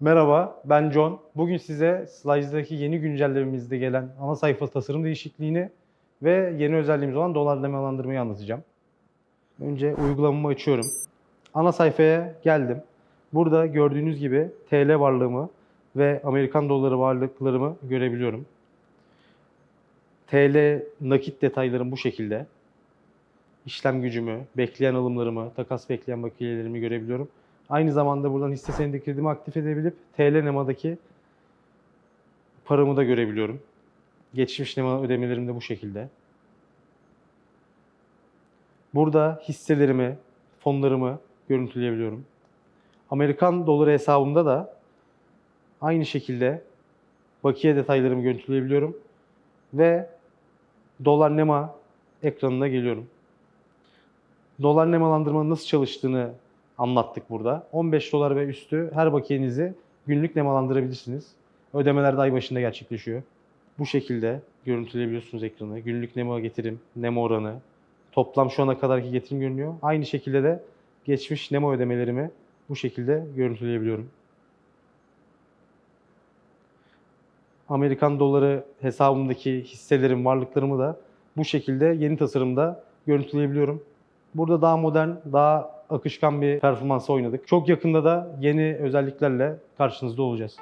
Merhaba, ben John. Bugün size Slide'daki yeni güncellememizde gelen ana sayfa tasarım değişikliğini ve yeni özelliğimiz olan dolar demalandırmayı anlatacağım. Önce uygulamamı açıyorum. Ana sayfaya geldim. Burada gördüğünüz gibi TL varlığımı ve Amerikan doları varlıklarımı görebiliyorum. TL nakit detaylarım bu şekilde. İşlem gücümü, bekleyen alımlarımı, takas bekleyen bakiyelerimi görebiliyorum. Aynı zamanda buradan hisse senedi kredimi aktif edebilip TL NEMA'daki paramı da görebiliyorum. Geçmiş NEMA ödemelerim de bu şekilde. Burada hisselerimi, fonlarımı görüntüleyebiliyorum. Amerikan doları hesabımda da aynı şekilde bakiye detaylarımı görüntüleyebiliyorum. Ve dolar NEMA ekranına geliyorum. Dolar nemalandırmanın nasıl çalıştığını anlattık burada. 15 dolar ve üstü her bakiyenizi günlük nemalandırabilirsiniz. Ödemeler de ay başında gerçekleşiyor. Bu şekilde görüntüleyebiliyorsunuz ekranı. Günlük nema getirim, nema oranı, toplam şu ana kadarki getirim görünüyor. Aynı şekilde de geçmiş nema ödemelerimi bu şekilde görüntüleyebiliyorum. Amerikan doları hesabımdaki hisselerim, varlıklarımı da bu şekilde yeni tasarımda görüntüleyebiliyorum. Burada daha modern, daha akışkan bir performansa oynadık. Çok yakında da yeni özelliklerle karşınızda olacağız.